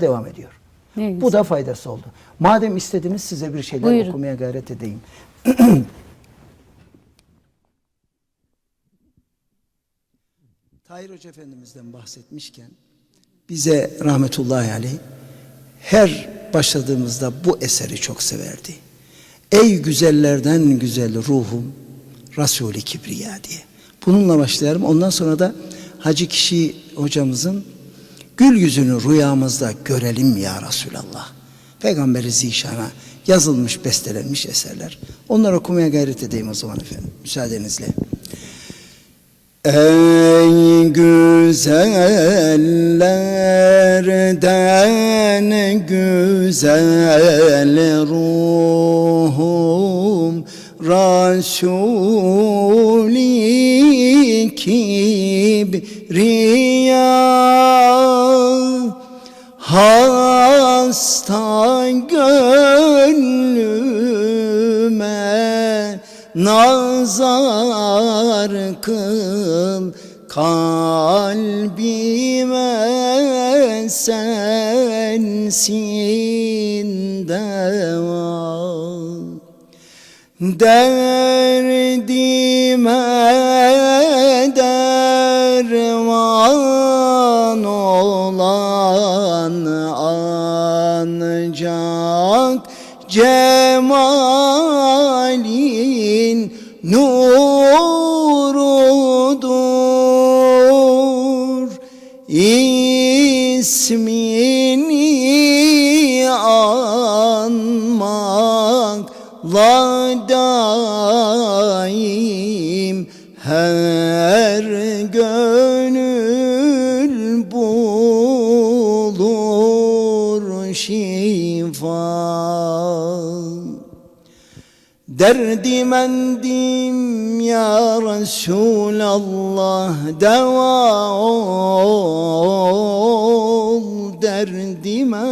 devam ediyor. Ne. Bu da faydası oldu. Madem istediniz size bir şeyler Buyurun. okumaya gayret edeyim. Tahir Hoca Efendimiz'den bahsetmişken bize rahmetullahi aleyh her başladığımızda bu eseri çok severdi. Ey güzellerden güzel ruhum Resul-i Kibriya diye. Bununla başlayalım. Ondan sonra da Hacı Kişi hocamızın gül yüzünü rüyamızda görelim ya Resulallah. Peygamberi Zişan'a yazılmış, bestelenmiş eserler. Onları okumaya gayret edeyim o zaman efendim. Müsaadenizle. Ey güzellerden güzel ruhum Resul-i Kibriya nazar kıl kalbime sensin deva Derdime derman nurudur ismini anmakla daim her gönül bulur şifa Derdimendim ya Resulallah deva ol derdime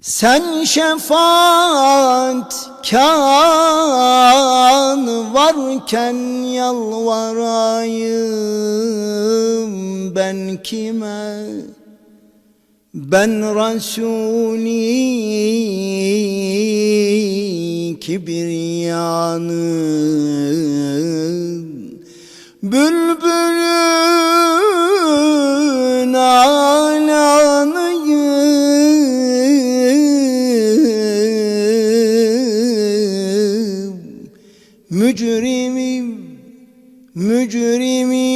Sen şefaat kan varken yalvarayım ben kime? Ben Resul'i kibriyanın Bülbülün alanıyım. Mücrimim, mücrimim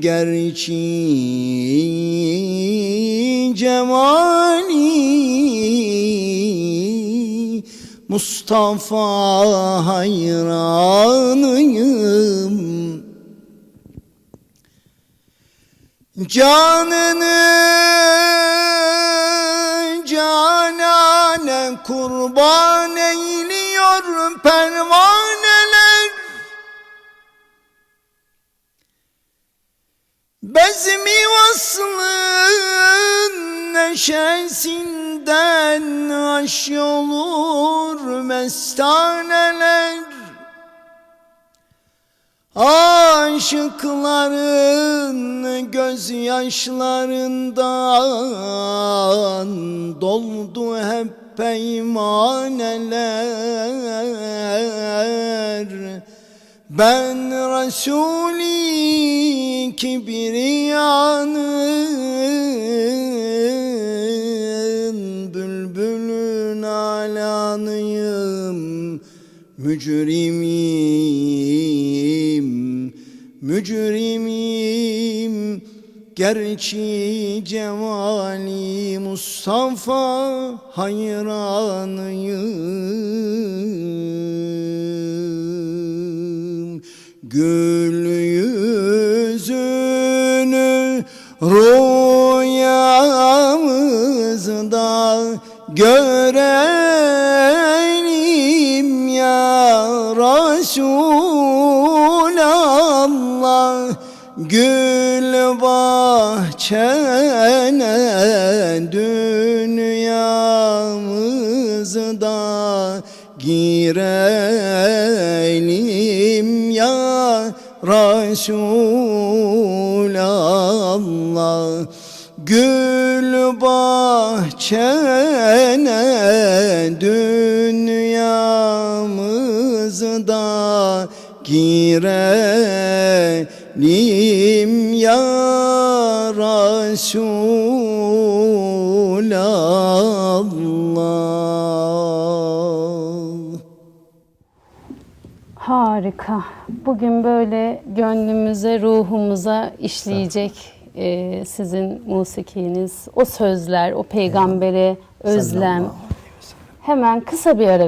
gerçi cemali Mustafa hayranıyım. Canını canane kurban eyliyor pervaneler. Bezmi vaslın neşesinden aş olur mestaneler. Aşıkların gözyaşlarından doldu hep peymaneler Ben Resul'i kibriyanın Mücrimim, mücrimim Gerçi cemali Mustafa hayranıyım. Gül yüzünü rüyamızda görelim Resulallah Gül bahçene dünyamızda girelim ya Resulallah. Gül bahçene dünyamızda girelim ya Resulallah Harika. Bugün böyle gönlümüze, ruhumuza işleyecek e, sizin musikiniz, o sözler, o peygambere özlem. Hemen kısa bir ara